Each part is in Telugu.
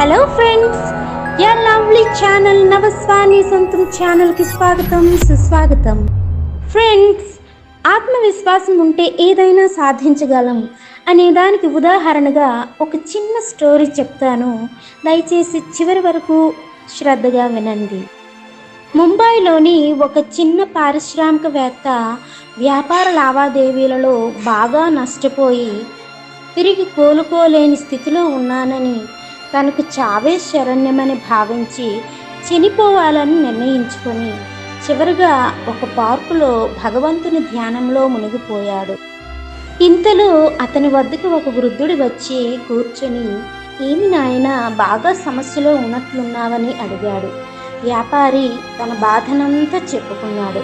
Hello friends yeah lovely channel నవస్వాని సొంతం ఛానల్కి స్వాగతం సుస్వాగతం. ఫ్రెండ్స్ ఆత్మవిశ్వాసం ఉంటే ఏదైనా సాధించగలం అనే దానికి ఉదాహరణగా ఒక చిన్న స్టోరీ చెప్తాను. దయచేసి చివరి వరకు శ్రద్ధగా వినండి. ముంబైలోని ఒక చిన్న పారిశ్రామికవేత్త వ్యాపార లావాదేవీలలో బాగా నష్టపోయి తిరిగి కోలుకోలేని స్థితిలో ఉన్నానని తనకు చావే శరణ్యమని భావించి చనిపోవాలని నిర్ణయించుకొని చివరిగా ఒక పార్కులో భగవంతుని ధ్యానంలో మునిగిపోయాడు. ఇంతలో అతని వద్దకు ఒక వృద్ధుడు వచ్చి కూర్చొని ఏమి నాయనా బాగా సమస్యలో ఉన్నట్లున్నావని అడిగాడు. వ్యాపారి తన బాధనంతా చెప్పుకున్నాడు.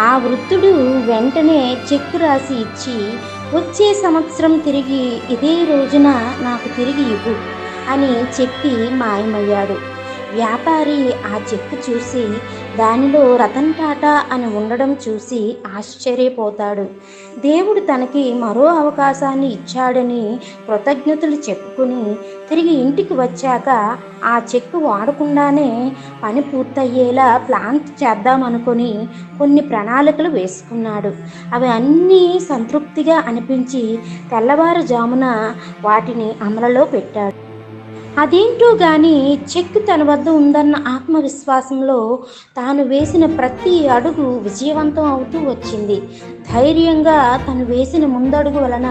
ఆ వృద్ధుడు వెంటనే చెక్కు రాసి ఇచ్చి వచ్చే సంవత్సరం తిరిగి ఇదే రోజున నాకు తిరిగి ఇవ్వు. అని చెప్పి మాయమయ్యాడు. వ్యాపారి ఆ చెక్కు చూసి దానిలో రతన్ టాటా అని ఉండడం చూసి ఆశ్చర్యపోతాడు. దేవుడు తనకి మరో అవకాశాన్ని ఇచ్చాడని కృతజ్ఞతలు చెప్పుకుని తిరిగి ఇంటికి వచ్చాక ఆ చెక్కు వాడకుండానే పని పూర్తయ్యేలా ప్లాన్ చేద్దామనుకొని కొన్ని ప్రణాళికలు వేసుకున్నాడు. అవి అన్నీ సంతృప్తిగా అనిపించి తెల్లవారుజామున వాటిని అమలలో పెట్టాడు. అదేంటో గాని చెక్ తన వద్ద ఉందన్న ఆత్మవిశ్వాసంలో తాను వేసిన ప్రతి అడుగు విజయవంతం అవుతూ వచ్చింది. ధైర్యంగా తను వేసిన ముందడుగు వలన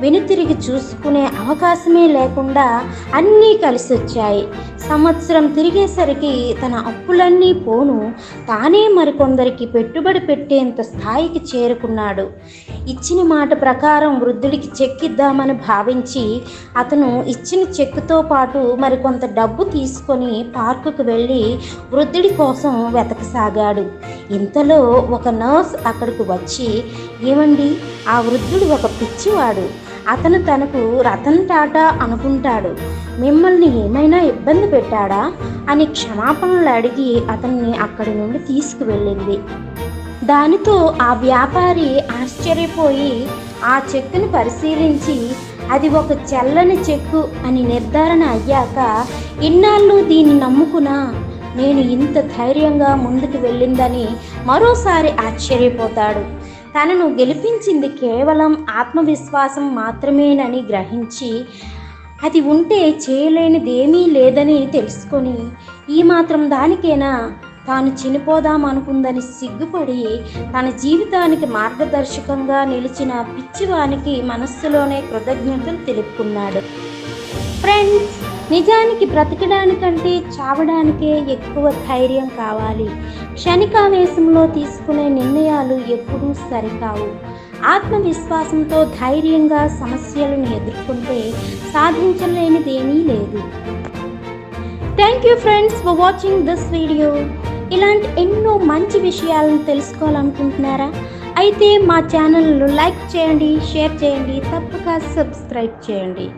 వెనుతిరిగి చూసుకునే అవకాశమే లేకుండా అన్నీ కలిసి వచ్చాయి సంవత్సరం తిరిగేసరికి తన అప్పులన్నీ పోను. తానే మరికొందరికి పెట్టుబడి పెట్టేంత స్థాయికి చేరుకున్నాడు. ఇచ్చిన మాట ప్రకారం వృద్ధుడికి చెక్ ఇద్దామని భావించి అతను ఇచ్చిన చెక్కుతో పాటు మరికొంత డబ్బు తీసుకొని పార్కుకు వెళ్ళి వృద్ధుడి కోసం వెతకసాగాడు. ఇంతలో ఒక నర్స్ అక్కడికి వచ్చి ఏమండి ఆ వృద్ధుడు ఒక పిచ్చివాడు. అతను తనకు రతన్ టాటా అనుకుంటాడు. మిమ్మల్ని ఏమైనా ఇబ్బంది పెట్టాడా? అని క్షమాపణలు అడిగి అతన్ని అక్కడి నుండి తీసుకువెళ్ళింది. దానితో ఆ వ్యాపారి ఆశ్చర్యపోయి ఆ చెక్కును పరిశీలించి అది ఒక చెల్లని చెక్కు అని నిర్ధారణ అయ్యాక ఇన్నాళ్ళు దీన్ని నమ్ముకున్నా నేను ఇంత ధైర్యంగా ముందుకు వెళ్ళిందని మరోసారి ఆశ్చర్యపోతాడు. తనను గెలిపించింది కేవలం ఆత్మవిశ్వాసం మాత్రమేనని గ్రహించి అది ఉంటే చేయలేనిదేమీ లేదని తెలుసుకొని ఈ మాత్రం దానికేనా? తాను చనిపోదామనుకుందని సిగ్గుపడి తన జీవితానికి మార్గదర్శకంగా నిలిచిన పిచ్చివానికి మనస్సులోనే కృతజ్ఞతలు తెలుపుకున్నాడు. ఫ్రెండ్స్ నిజానికి బ్రతకడానికంటే చావడానికే ఎక్కువ ధైర్యం కావాలి. క్షణికావేశంలో తీసుకునే నిర్ణయాలు ఎప్పుడూ సరికావు. ఆత్మవిశ్వాసంతో ధైర్యంగా సమస్యలను ఎదుర్కొంటే సాధించలేనిదేమీ లేదు. Thank you friends for watching this video ఇలాంటి ఎన్నో మంచి విషయాలను తెలుసుకోవాలనుకుంటున్నారా? అయితే మా ఛానల్ను లైక్ చేయండి షేర్ చేయండి తప్పక సబ్స్క్రైబ్ చేయండి.